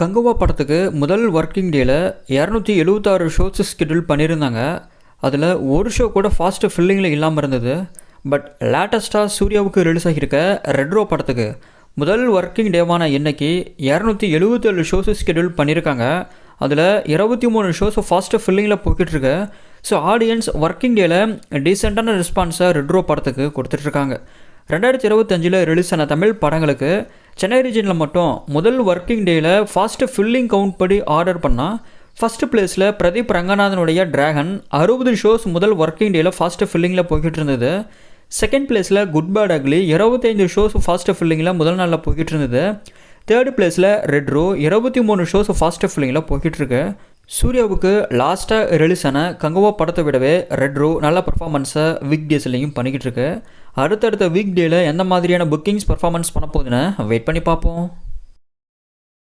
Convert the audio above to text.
கங்குவா படத்துக்கு முதல் ஒர்க்கிங் டேயில் இரநூத்தி எழுபத்தாறு ஷோஸ் ஸ்கெடியூல் பண்ணியிருந்தாங்க. அதில் ஒரு ஷோ கூட ஃபாஸ்ட்டு ஃபில்லிங்கில் இல்லாமல் இருந்தது. பட் லேட்டஸ்ட்டாக சூர்யாவுக்கு ரிலீஸ் ஆகியிருக்க ரெட்ரோ படத்துக்கு முதல் ஒர்க்கிங் டேவான இன்றைக்கி இரநூத்தி எழுபத்தேழு ஷோஸ் ஸ்கெடியூல் பண்ணியிருக்காங்க. அதில் இருபத்தி மூணு ஷோஸ் ஃபாஸ்ட்டு ஃபில்லிங்கில் போய்கிட்டுருக்கு. ஸோ ஆடியன்ஸ் ஒர்க்கிங் டேயில் டீசெண்டான ரெஸ்பான்ஸை ரெட்ரோ படத்துக்கு கொடுத்துட்ருக்காங்க ரெண்டாயிரத்தி இருபத்தஞ்சில் ரிலீஸ் ஆன தமிழ் படங்களுக்கு சென்னை ரீஜனில் மட்டும் முதல் ஒர்க்கிங் டேயில் ஃபாஸ்ட்டு ஃபில்லிங் கவுண்ட் படி ஆர்டர் பண்ணால் ஃபஸ்ட்டு பிளேஸில் பிரதீப் ரங்கநாதனுடைய டிராகன் அறுபது ஷோஸ் முதல் ஒர்க்கிங் டேயில் ஃபாஸ்ட்டு ஃபில்லிங்கில் போய்கிட்டு இருந்தது. செகண்ட் பிளேஸில் குட் பேட் அக்லி இருபத்தைந்து ஷோஸ் ஃபாஸ்ட்டு ஃபில்லிங்கில் முதல் நாளில் போய்கிட்டு இருந்தது. தேர்டு பிளேஸில் ரெட் ரோ இருபத்தி மூணு ஷோஸ் ஃபாஸ்ட்டு ஃபில்லிங்கில் போய்கிட்டுருக்கு சூர்யாவுக்கு லாஸ்ட்டாக ரிலீஸ் ஆன கங்குவா படத்தை விடவே ரெட் ரோ நல்ல பர்ஃபார்மன்ஸை வீக் டேஸ்லையும் பண்ணிக்கிட்டு இருக்கு. அடுத்தடுத்த வீக் டேயில் எந்த மாதிரியான புக்கிங்ஸ் பர்ஃபார்மன்ஸ் பண்ண போகுதுன்னு வெயிட் பண்ணி பார்ப்போம்.